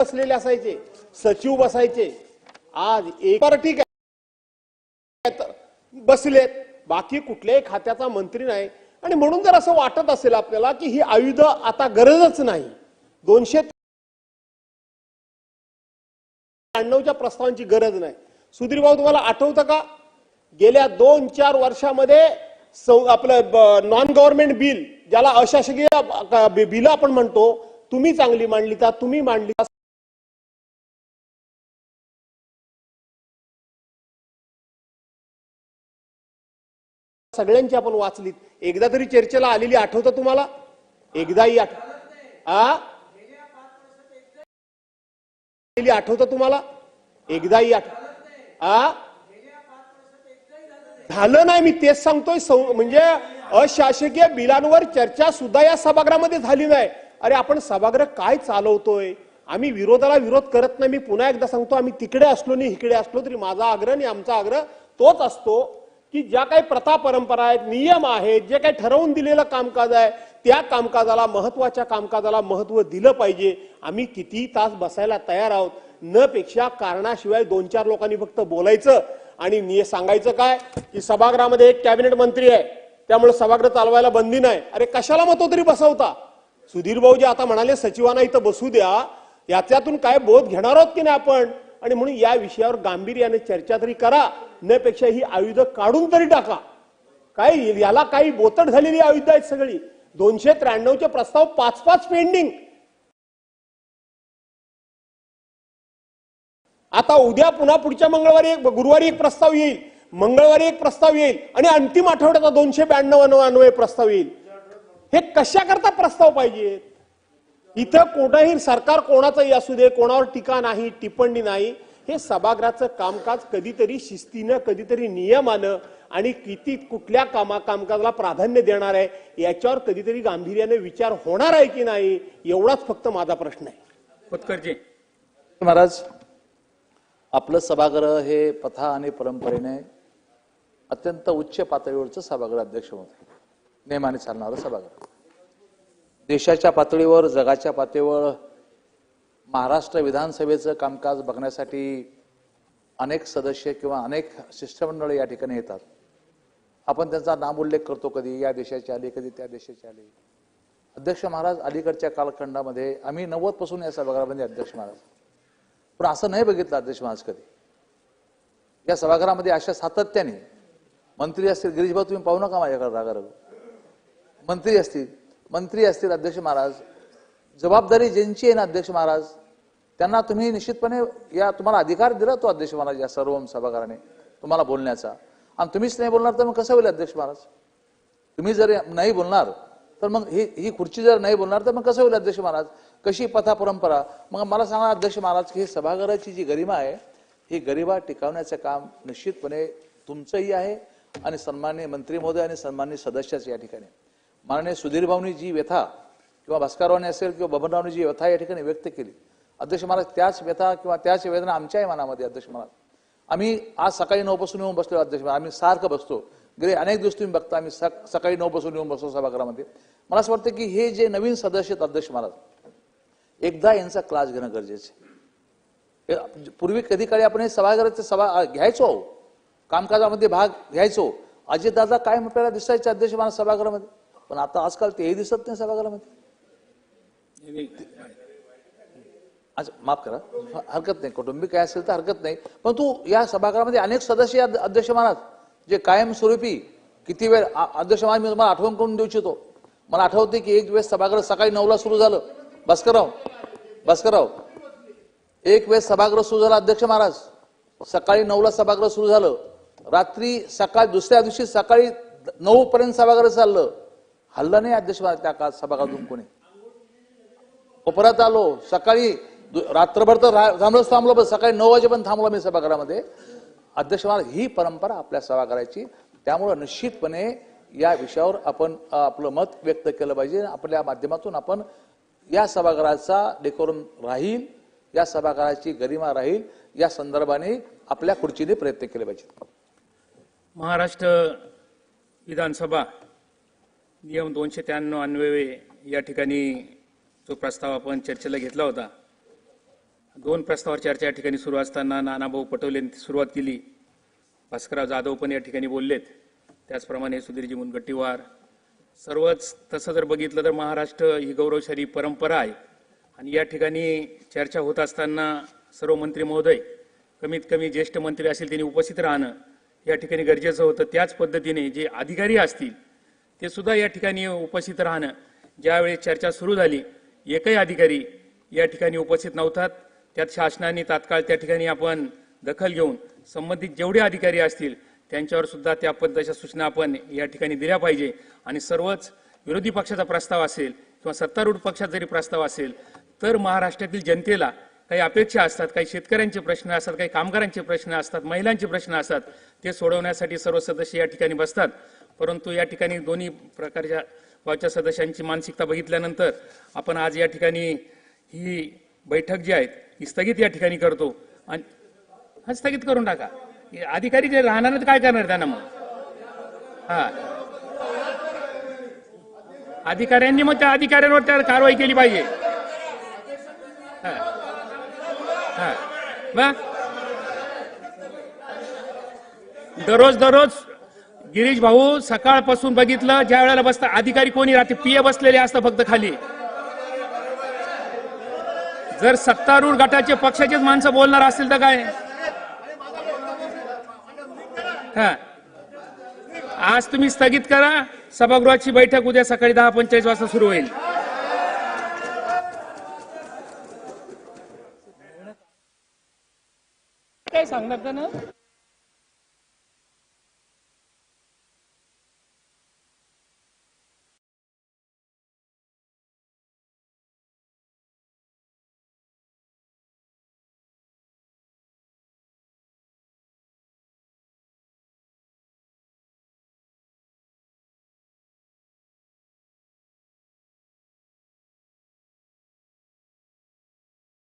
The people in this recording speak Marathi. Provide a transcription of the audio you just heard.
बसलेले असायचे सचिव बसायचे. आज एक पार्टी बसलेत बाकी कुठल्याही खात्याचा मंत्री नाही. आणि म्हणून जर असं वाटत असेल आपल्याला की ही आयुध आता गरजच नाही. दोनशे त्र्याण्णवच्या प्रस्तावांची गरज नाही. सुधीर भाऊ तुम्हाला आठवतं का? गेल्या दोन चार वर्षामध्ये आपलं नॉन गव्हर्नमेंट बिल ज्याला अशासकीय बिल आपण म्हणतो तुम्ही चांगली मांडली का? तुम्ही मांडली सगळ्यांची आपण वाचलीत. एकदा तरी चर्चेला आलेली आठवतं तुम्हाला? एकदाही आठ आलेली आठवतं तुम्हाला? एकदाही आठ आ? झालं नाही मी तेच सांगतोय. सं- म्हणजे अशासकीय बिलांवर चर्चा सुद्धा या सभागृहामध्ये झाली नाही. अरे आपण सभागृह काय चालवतोय? आम्ही विरोधाला विरोध करत नाही. मी पुन्हा एकदा सांगतो आम्ही तिकडे असलो नाही इकडे असलो तरी माझा आग्रह आणि आमचा आग्रह तोच असतो. की ज्या काही प्रथा परंपरा आहेत नियम आहेत जे काही ठरवून दिलेलं कामकाज आहे त्या कामकाजाला महत्त्वाच्या कामकाजाला महत्त्व दिलं पाहिजे. आम्ही किती तास बसायला तयार आहोत न पेक्षा कारणाशिवाय दोन चार लोकांनी फक्त बोलायचं आणि सांगायचं काय? की सभागृहामध्ये एक कॅबिनेट मंत्री आहे त्यामुळे सभागृह चालवायला बंदी नाही. अरे कशाला मग तो तरी बसवता? सुधीर भाऊ जे आता म्हणाले सचिवांना इथं बसू द्या. याच्यातून काय बोध घेणार आहोत की नाही आपण? आणि म्हणून या विषयावर गांभीर्याने चर्चा तरी करा. नपेक्षा ही आयुध काढून तरी टाका. काय याला काही बोतड झालेली आयुध आहेत सगळी. दोनशे त्र्याण्णवचे प्रस्ताव पाच पाच पेंडिंग आता उद्या पुन्हा पुढच्या मंगळवारी एक गुरुवारी एक प्रस्ताव येईल. मंगळवारी एक प्रस्ताव येईल. आणि अंतिम आठवड्याचा दोनशे ब्याण्णव अन्वय प्रस्ताव येईल. हे कशा करता प्रस्ताव पाहिजेत? इथं कोणतंही सरकार कोणाचंही असू दे कोणावर टीका नाही टिप्पणी नाही हे सभागृहाचं कामकाज कधीतरी शिस्तीनं कधीतरी नियमानं आणि किती कुठल्या कामा कामकाजाला प्राधान्य देणार आहे याच्यावर कधीतरी गांभीर्याने विचार होणार आहे की नाही एवढाच फक्त माझा प्रश्न आहे. खोतकरजी महाराज आपलं सभागृह हे प्रथा आणि परंपरेने अत्यंत उच्च पातळीवरचं सभागृह अध्यक्ष होते. नेमाने चालणारं सभागृह. देशाच्या पातळीवर जगाच्या पातळीवर महाराष्ट्र विधानसभेचं कामकाज बघण्यासाठी अनेक सदस्य किंवा अनेक शिष्टमंडळ या ठिकाणी येतात. आपण त्यांचा नाम उल्लेख करतो कधी या देशाचे आले कधी त्या देशाचे आले. अध्यक्ष महाराज अलीकडच्या कालखंडामध्ये आम्ही नव्वदपासून या सभागृहामध्ये अध्यक्ष महाराज. पण असं नाही बघितलं अध्यक्ष महाराज कधी. या सभागृहामध्ये अशा सातत्याने मंत्री असतील गिरीशभाऊ तुम्ही पाहू नका माझ्याकडे रागारग. मंत्री असतील मंत्री असतील अध्यक्ष महाराज जबाबदारी ज्यांची आहे ना अध्यक्ष महाराज त्यांना तुम्ही निश्चितपणे या तुम्हाला अधिकार दिला तो अध्यक्ष महाराज या सर्व सभागाराने तुम्हाला बोलण्याचा. आणि तुम्हीच नाही बोलणार तर मग कसं होईल अध्यक्ष महाराज? तुम्ही जर नाही बोलणार तर मग ही ही खुर्ची जर नाही बोलणार तर मग कसं होईल अध्यक्ष महाराज? कशी पथा परंपरा? मग मला सांगा अध्यक्ष महाराज की ही सभागृहाची जी गरिमा आहे ही गरिबा टिकवण्याचं काम निश्चितपणे तुमचंही आहे आणि सन्मान्य मंत्री महोदय आणि सन्मान्य सदस्याचं या ठिकाणी. माननीय सुधीर भाऊनी जी व्यथा किंवा भास्कररावने असेल किंवा बबनरावनी जी व्यथा या ठिकाणी व्यक्त केली अध्यक्ष महाराज त्याच व्यथा किंवा त्याच वेदना आमच्याही मनामध्ये अध्यक्ष महाराज. आम्ही आज सकाळी नऊ पासून येऊन बसलो अध्यक्ष महाराज. आम्ही सारखं बसतो. गेले अनेक दिवस तुम्ही बघता आम्ही सकाळी नऊ पासून येऊन बसतो सभागृहामध्ये. मला असं वाटतं की हे जे नवीन सदस्य आहेत अध्यक्ष महाराज एकदा यांचा क्लास घेणं गरजेचं आहे. म्हणजे पूर्वी कधी काळी आपण हे सभागृहाचे सभा घ्यायचो कामकाजामध्ये भाग घ्यायचो. अजितदादा काय आपल्याला दिसायचे अध्यक्ष महाराज सभागृहामध्ये? पण आता आजकाल तेही दिसत नाही सभागृहामध्ये अच्छा माफ करा हरकत नाही. कौटुंबिक काय असेल तर हरकत नाही. पण तू या सभागृहामध्ये अनेक सदस्य अध्यक्ष महाराज जे कायमस्वरूपी किती वेळ अध्यक्ष महाराज मी तुम्हाला आठवण करून देऊ इच्छितो. मला आठवते की एक वेळेस सभागृह सकाळी नऊला सुरू झालं. भास्करराव भास्करराव एक वेळेस सभागृह सुरू झाला अध्यक्ष महाराज. सकाळी नऊला सभागृह सुरू झालं. रात्री सकाळ दुसऱ्या दिवशी सकाळी नऊ पर्यंत सभागृह चाललं. हल्ला नाही अध्यक्ष त्या का सभागृहातून कोणी परत आलो सकाळी दु- रात्रभर तर रा- थांबलोच थांबलो पण सकाळी नऊ वाजेपर्यंत थांबलो मी सभागृहामध्ये. अध्यक्ष महाराज ही परंपरा आपल्या सभागृहाची त्यामुळं निश्चितपणे या विषयावर आपण आपलं मत व्यक्त केलं पाहिजे. आपल्या माध्यमातून आपण या सभागृहाचा डेकोरम राहील या सभागृहाची गरिमा राहील या संदर्भाने आपल्या खुर्चीने प्रयत्न केले पाहिजेत. महाराष्ट्र विधानसभा नियम दोनशे त्र्याण्णव अन्वये या ठिकाणी जो प्रस्ताव आपण चर्चेला घेतला होता. दोन प्रस्तावावर चर्चा या ठिकाणी सुरू असताना नानाभाऊ पटोले सुरुवात केली. भास्करराव जाधव पण या ठिकाणी बोललेत. त्याचप्रमाणे सुधीरजी मुनगट्टीवार सर्वच तसं जर बघितलं तर महाराष्ट्र ही गौरवशाली परंपरा आहे. आणि या ठिकाणी चर्चा होत असताना सर्व मंत्री महोदय कमीत कमी ज्येष्ठ मंत्री असतील त्यांनी उपस्थित राहणं या ठिकाणी गरजेचं होतं. त्याच पद्धतीने जे अधिकारी असतील ते सुद्धा या ठिकाणी उपस्थित राहणं. ज्यावेळी चर्चा सुरू झाली एकही अधिकारी या ठिकाणी उपस्थित नव्हतात. त्यात शासनाने तात्काळ त्या ठिकाणी आपण दखल घेऊन संबंधित जेवढे अधिकारी असतील त्यांच्यावर सुद्धा त्या पद्धतीच्या सूचना आपण या ठिकाणी दिल्या पाहिजे. आणि सर्वच विरोधी पक्षाचा प्रस्ताव असेल किंवा सत्तारूढ पक्षात जरी प्रस्ताव असेल तर महाराष्ट्रातील जनतेला काही अपेक्षा असतात काही शेतकऱ्यांचे प्रश्न असतात काही कामगारांचे प्रश्न असतात महिलांचे प्रश्न असतात ते सोडवण्यासाठी सर्व सदस्य या ठिकाणी बसतात. परंतु या ठिकाणी दोन्ही प्रकारच्या गावच्या सदस्यांची मानसिकता बघितल्यानंतर आपण आज या ठिकाणी ही बैठक जी आहे ही स्थगित या ठिकाणी करतो. आणि हा स्थगित करून टाका. अधिकारी जे राहणार काय करणार त्यांना मग? हा. अधिकाऱ्यांनी मग त्या अधिकाऱ्यांवर त्या कारवाई केली पाहिजे. दररोज दररोज गिरीश भाऊ सकाळपासून बघितलं ज्या वेळेला बसता अधिकारी कोणी राहते पिए बसलेले असतं फक्त खाली. जर सत्तारूढ गटाचे पक्षाचेच माणसं बोलणार असतील तर काय? हा. आज तुम्ही स्थगित करा सभागृहाची बैठक उद्या सकाळी दहा पंचेचाळीस वाजता सुरू होईल. काय सांगणार त्यानं?